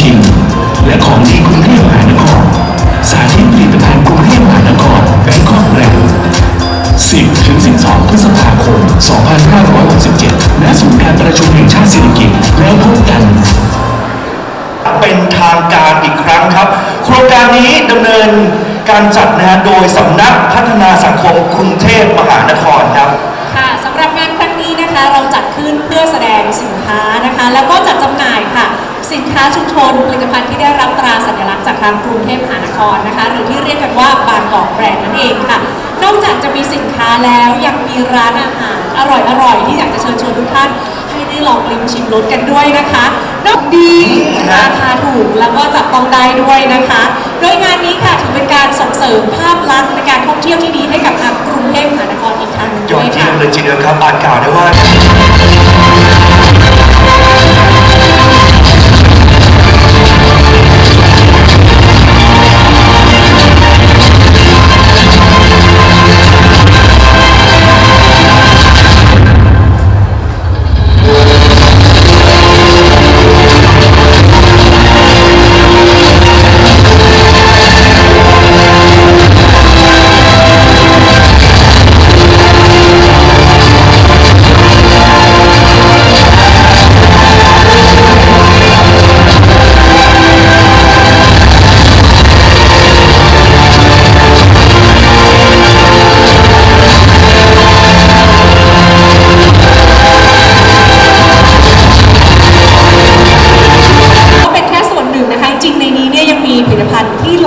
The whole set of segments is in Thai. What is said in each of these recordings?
ชิม และของที่กรุงเทพมหานครสาธิตผลิตภัณฑ์กรุงเทพมหานครแบงคอกแบรนด์10ถึง12พฤษภาคม 2567ณศูนย์การประชุมแห่งชาติเศรษกิจแล้วพบกัน เป็นทางการอีกครั้งครับ โครงการนี้ดำเนินการจัดนะฮะโดยสำนักพัฒนาสังคมกรุงเทพมหานครครับค่ะสำหรับงานครั้งนี้นะคะเราจัดขึ้นเพื่อแสดงสินค้านะคะ แล้วก็จัดจำหน่ายค่ะ สินค้าชุมชนผลิตภัณฑ์ที่ได้รับตราสัญลักษณ์จากทางกรุงเทพมหานครนะคะ หรือที่เรียกกันว่าบางกอกแบรนด์นั่นเองค่ะ นอกจากจะมีสินค้าแล้วยังมีร้านอาหารอร่อยๆ ที่อยากจะเชิญชวนทุกท่านให้ได้ลองลิ้มชิมรสกันด้วยนะคะนอกดีราคาถูกแล้วก็จับต้องได้ด้วยนะคะ โดยงานนี้ค่ะถือเป็นการส่งเสริมภาพลักษณ์ในการท่องเที่ยวที่ดีให้กับทางกรุงเทพมหานครอีกทางหนึงยอด้วยเยี่ยค่ะมเลยทีเดียวครับอ่านกล่าวได้ว่า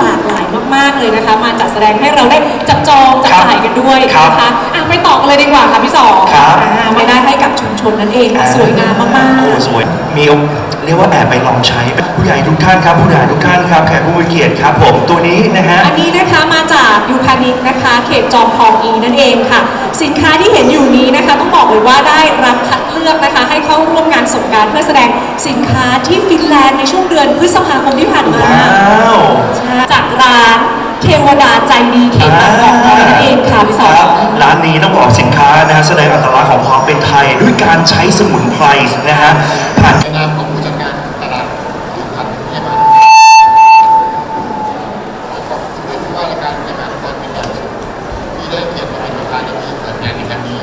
ลากหลายมากๆเลยนะคะ มาจัดแสดงให้เราได้จับจองจับจ่ายกันด้วยครับนะคะอะไปต่อกันเลยดีกว่าค่ะพี่สองครับอ่าไม่ได้ให้กับชุมชนนั่นเองค่ะสวยงามมากโอ้ๆสวยมีเรียกว่าแอบไปลองใช้ผู้ใหญ่ทุกท่านครับผู้ใหญ่ทุกท่านครับแขกผู้มีเกียรติครับผมตัวนี้นะฮะ อันนี้นะคะมา จากยูคานิกนะคะ เขตจอมทองอีนั่นเองค่ะ สินค้าที่เห็นอยู่นี้นะคะต้องบอกเลยว่าได้รับคัดเลือกนะคะ ให้เข้าร่วมงานสงกรารเพื่อแสดงสินค้าที่ฟินแลนด์ในช่วงเดือนพฤษภาคมที่ผ่านมาว้าวจากร้านเทวดาใจดีเขตบางกอกน้อยนั่นเองค่ะพี่สอครังบร้านนี้ต้องบอกสินค้านะฮะแสดงอัตลักษณ์ของความเป็นไทย ด้วยการใช้สมุนไพรนะฮะผ่าน ในนามของผู้จัดการตลาดผลิตภัณฑ์เทพมหานครขอบคุณว่าราชการเทพมหานครเป็นอย่างสูงที่ได้เกียรติมาเป็นประธานในพิธีเปิดงานในครั้งนี้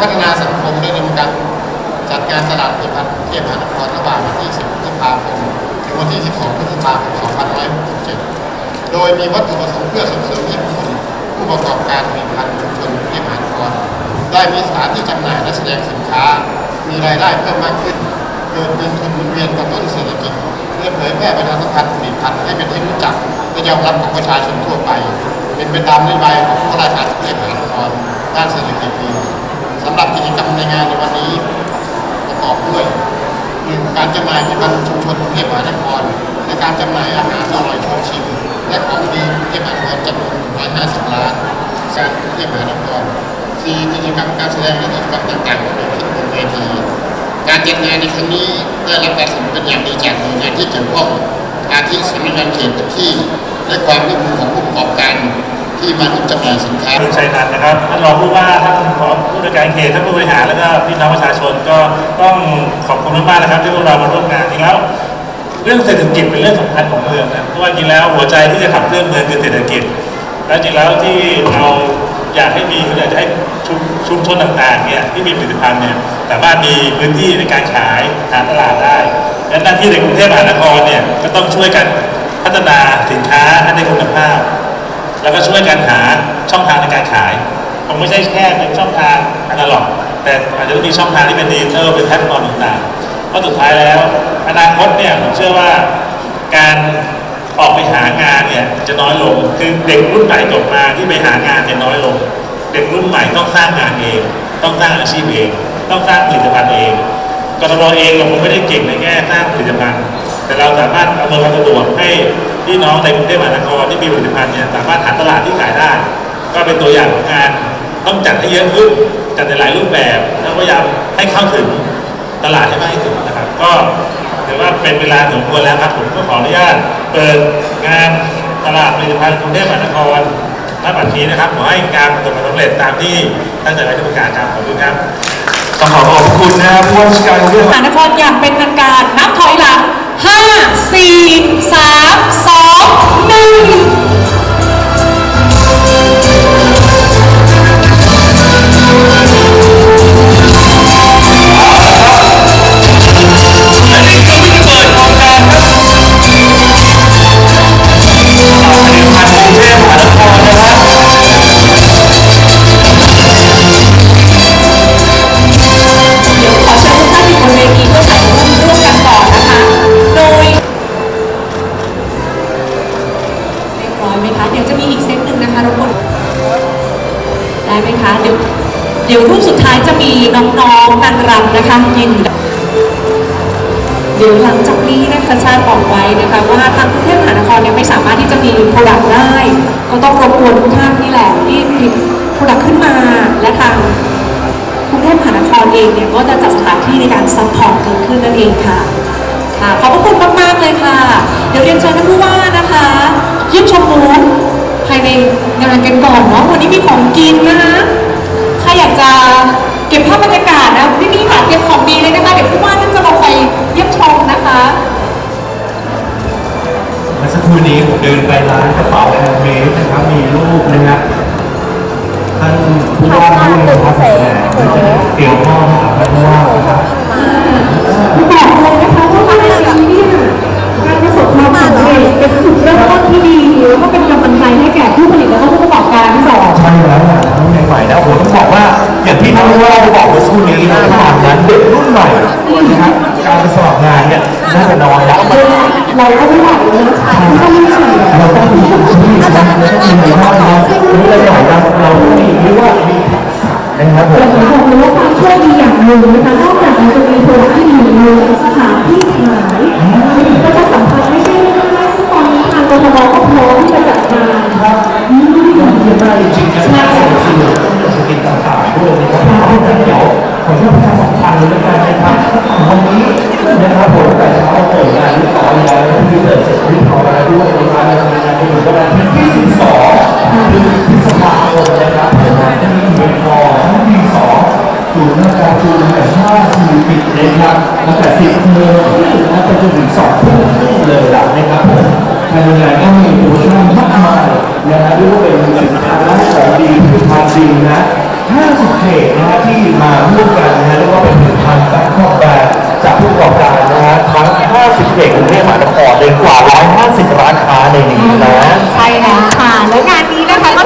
พัฒนาสังคมได้ดำเนินการจัดงานตลาดผลิตภัณฑ์เทพมหานครระหว่างวันที่ 10พฤษภาคมถึงวันที่ 12พฤษภาคม2567 โดยมีวัตถุประสงค์เพื่อส่งเสริมให้ผู้ผู้ประกอบการผลิตภัณฑ์ชุมชนกรุงเทพมหานครได้มีสถานที่จำหน่ายและแสดงสินค้า มีรายได้เพิ่มมากขึ้นเกิดเป็นทุนหมุนเวียนกระตุ้นเศรษฐกิจเพื่อเผยแพร่ประชาสัมพันธ์ผลิตภัณฑ์ให้เป็นที่รู้จักและยอมรับของประชาชนทั่วไป เป็นไปตามนโยบายของพระราชาธิเทพมหานครด้านเศรษฐกิจดี สำหรับกิจกรรมในงานในวันนี้ประกอบด้วยหนึ่งการจำหน่ายผลิตภัณฑ์ชุมชนกรุงเทพมหานครและการจำหน่ายอาหารอร่อยชวนชิม และของดีกรุงเทพมหานครจำนวน150ล้านการกรุงเทพมหานครสี่กิจกรรมการแสดงและกิจกรรมต่างๆที่ขึ้นบนเวทีการจัดงานในครั้งนี้ได้รับการสนับสนุนเป็นอย่างดีจากหน่วยงานที่เกี่ยวข้องอาทิสำนักงานเขตพื้นที่และความร่วมมือของผู้ประกอบการ ที่มาจำหน่ายสินค้าคุณชัยนันท์นะครับท่านรองผู้ว่าท่านผอผู้จัดการเขตท่านผู้บริหารแล้วก็พี่น้องประชาชนก็ต้องขอบคุณมากๆนะครับ ที่พวกเรามาร่วมงานจริงแล้วเรื่องเศรษฐกิจเป็นเรื่องสำคัญของเมืองนะเพราะว่าจริงแล้วหัวใจที่จะขับเคลื่อนเมืองคือเศรษฐกิจ แล้วจริงแล้วที่เราอยากให้มีคืออยากจะให้ชุมชุมชนต่างๆเนี่ยที่มีผลิตภัณฑ์เนี่ยสามารถมีพื้นที่ในการขายหาตลาดได้ดังนั้นหน้าที่ในกรุงเทพมหานครเนี่ยก็ต้องช่วยกันพัฒนาสินค้าให้ได้คุณภาพ แล้วก็ช่วยกันหาช่องทางในการขายคงไม่ใช่แค่เป็นช่องทางอนาล็อก แต่อาจจะต้องมีช่องทางที่เป็นดิจิทัลเป็นแพลตฟอร์มต่างๆเพราะสุดท้ายแล้ว อนาคตเนี่ยผมเชื่อว่าการออกไปหางานเนี่ยจะน้อยลง คือเด็กรุ่นใหม่จบมาที่ไปหางานเนี่ยน้อยลง เด็กรุ่นใหม่ต้องสร้างงานเอง ต้องสร้างอาชีพเอง ต้องสร้างผลิตภัณฑ์เองกทมเองเราคงไม่ได้เก่งในแง่สร้างผลิตภัณฑ์ แต่เราสามารถอำนวยความสะดวกให้ พี่น้องในกรุงเทพมหานครที่มีผลิตภัณฑ์เนี่ยสามารถหาตลาดที่ขายได้ ก็เป็นตัวอย่างของการต้องจัดให้เยอะขึ้นจัดในหลายรูปแบบแล้วพยายามให้เข้าถึงตลาดให้มากที่สุดนะครับ ก็ถือว่าเป็นเวลาสมควรแล้วครับผมก็ขออนุญาตเปิดงานตลาดผลิตภัณฑ์กรุงเทพมหานครณบัดนี้นะครับขอให้การประสบความสำเร็จตามที่ตั้งใจไว้ทุกประการครับขอบคุณครับต้องขอขอบคุณนะฮะผู้ว่าราชการกรุงเทพมหานครอย่างเป็นทางการนับถอยหลัง 5 4 3 2 1 ดท้ายจะมีน้องๆนางรำนะคะยืนอยู่เดี๋ยวหลังจากนี้นะคะชาติบอกไว้นะคะว่าทางกรุงเทพมหานครเนี่ยไม่สามารถที่จะมีโปรดักต์ได้ ก็ต้องรบกวนทุกท่านนี่แหละที่ผลิตโปรดักต์ขึ้นมาและทางกรุงเทพมหานครเองเนี่ยก็จะจัดสถานที่ในการซัพพอร์ตเกิดขึ้นนั่นเองค่ะค่ะขอบพระคุณมากๆเลยค่ะ เดี๋ยวเรียนเชิญท่านผู้ว่านะคะเยี่ยมชมบูธภายในงานกันก่อนเนาะวันนี้มีของกินนะคะ อยากจะเก็บภาพบรรยากาศนะพี่นี่ค่ะเตรียมของดีเลยนะคะเดี๋ยวผู้ว่าท่านจะลง เราก็ไม่ไหวเลยนะคะที่ต้องมีสื่เราต้องมีอาชีพนะเราต้องมีรายได้นะนี่เราหน่อยว่าเราต้องมีเรียกว่ามีนะครับผมแต่ผมบอกเลยว่าความโชคดีอย่างหนึ่งนะคะนอกจากจะมีโปรดักต์ที่ดีมีสถานที่ ตั้งแต่สิบโมงครึ่งนะไปจนถึงสองทุ่มครึ่งเลยนะครับผภายในงานก็มีโปรโมชั่นมากมายนะฮะเรียกว่าเป็นสินค้าและของดีผลิตภัณฑ์ดีนะ50เทรดนะฮะที่มาร่วมกันนะฮะเรียกว่าเป็นผลิตภัณฑ์แบงคอบแบรนด์จากผู้ประกอบการนะฮะทั้ง 50เทรดกรุงเทพมหานครเลยกว่า 150 ร้านค้าในนี้นะ ใช่แล้วค่ะ และงานนี้นะคะก็